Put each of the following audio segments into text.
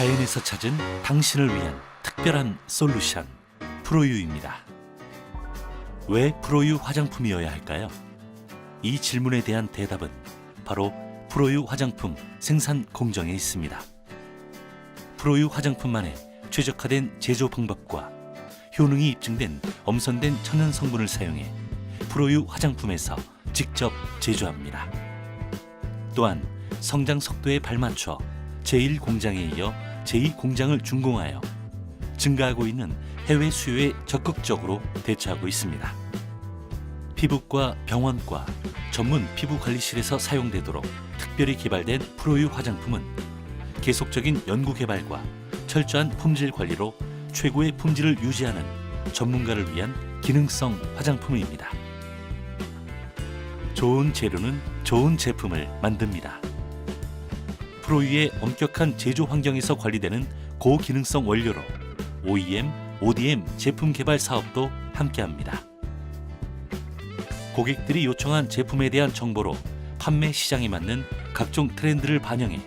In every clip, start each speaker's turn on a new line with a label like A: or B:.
A: 자연에서 찾은 당신을 위한 특별한 솔루션 프로유입니다. 왜 프로유 화장품이어야 할까요? 이 질문에 대한 대답은 바로 프로유 화장품 생산 공정에 있습니다. 프로유 화장품만의 최적화된 제조 방법과 효능이 입증된 엄선된 천연 성분을 사용해 프로유 화장품에서 직접 제조합니다. 또한 성장 속도에 발맞춰 제1공장에 이어 제2공장을 준공하여 증가하고 있는 해외 수요에 적극적으로 대처하고 있습니다. 피부과 병원과 전문 피부 관리실에서 사용되도록 특별히 개발된 프로유 화장품은 계속적인 연구 개발과 철저한 품질 관리로 최고의 품질을 유지하는 전문가를 위한 기능성 화장품입니다. 좋은 재료는 좋은 제품을 만듭니다. 프로유의 엄격한 제조 환경에서 관리되는 고기능성 원료로 OEM, ODM 제품 개발 사업도 함께합니다. 고객들이 요청한 제품에 대한 정보로 판매 시장에 맞는 각종 트렌드를 반영해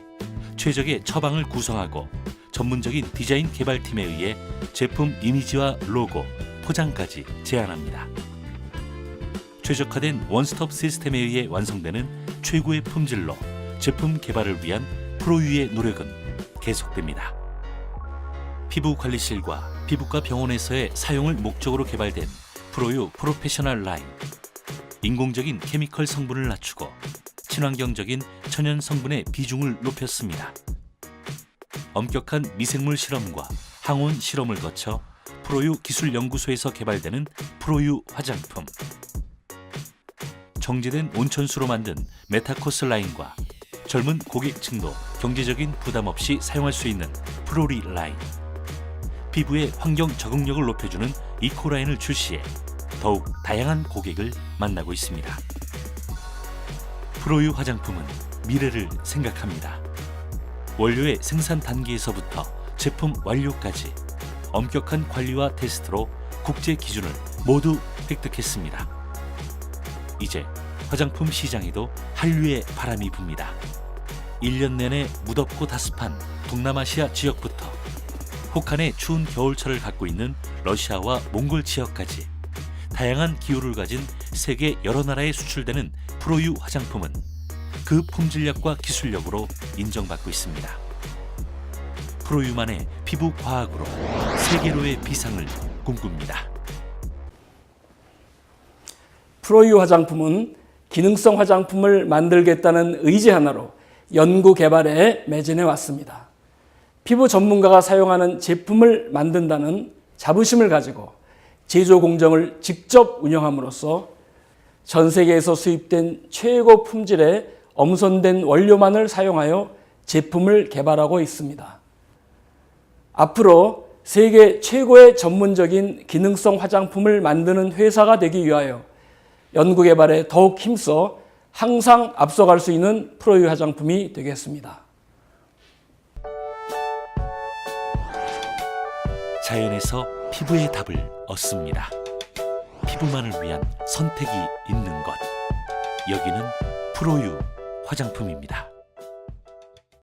A: 최적의 처방을 구성하고 전문적인 디자인 개발팀에 의해 제품 이미지와 로고, 포장까지 제안합니다. 최적화된 원스톱 시스템에 의해 완성되는 최고의 품질로 제품 개발을 위한 프로유의 노력은 계속됩니다. 피부 관리실과 피부과 병원에서의 사용을 목적으로 개발된 프로유 프로페셔널 라인. 인공적인 케미컬 성분을 낮추고 친환경적인 천연 성분의 비중을 높였습니다. 엄격한 미생물 실험과 항온 실험을 거쳐 프로유 기술연구소에서 개발되는 프로유 화장품. 정제된 온천수로 만든 메타코스 라인과 젊은 고객층도 경제적인 부담 없이 사용할 수 있는 프로리 라인. 피부의 환경 적응력을 높여주는 이코 라인을 출시해 더욱 다양한 고객을 만나고 있습니다. 프로유 화장품은 미래를 생각합니다. 원료의 생산 단계에서부터 제품 완료까지 엄격한 관리와 테스트로 국제 기준을 모두 획득했습니다. 이제 화장품 시장에도 한류의 바람이 붑니다. 1년 내내 무덥고 다습한 동남아시아 지역부터 혹한의 추운 겨울철을 갖고 있는 러시아와 몽골 지역까지 다양한 기후를 가진 세계 여러 나라에 수출되는 프로유 화장품은 그 품질력과 기술력으로 인정받고 있습니다. 프로유만의 피부 과학으로 세계로의 비상을 꿈꿉니다.
B: 프로유 화장품은 기능성 화장품을 만들겠다는 의지 하나로 연구 개발에 매진해 왔습니다. 피부 전문가가 사용하는 제품을 만든다는 자부심을 가지고 제조 공정을 직접 운영함으로써 전 세계에서 수입된 최고 품질의 엄선된 원료만을 사용하여 제품을 개발하고 있습니다. 앞으로 세계 최고의 전문적인 기능성 화장품을 만드는 회사가 되기 위하여 연구 개발에 더욱 힘써 항상 앞서갈 수 있는 프로유 화장품이 되겠습니다.
A: 자연에서 피부의 답을 얻습니다. 피부만을 위한 선택이 있는 것. 여기는 프로유 화장품입니다.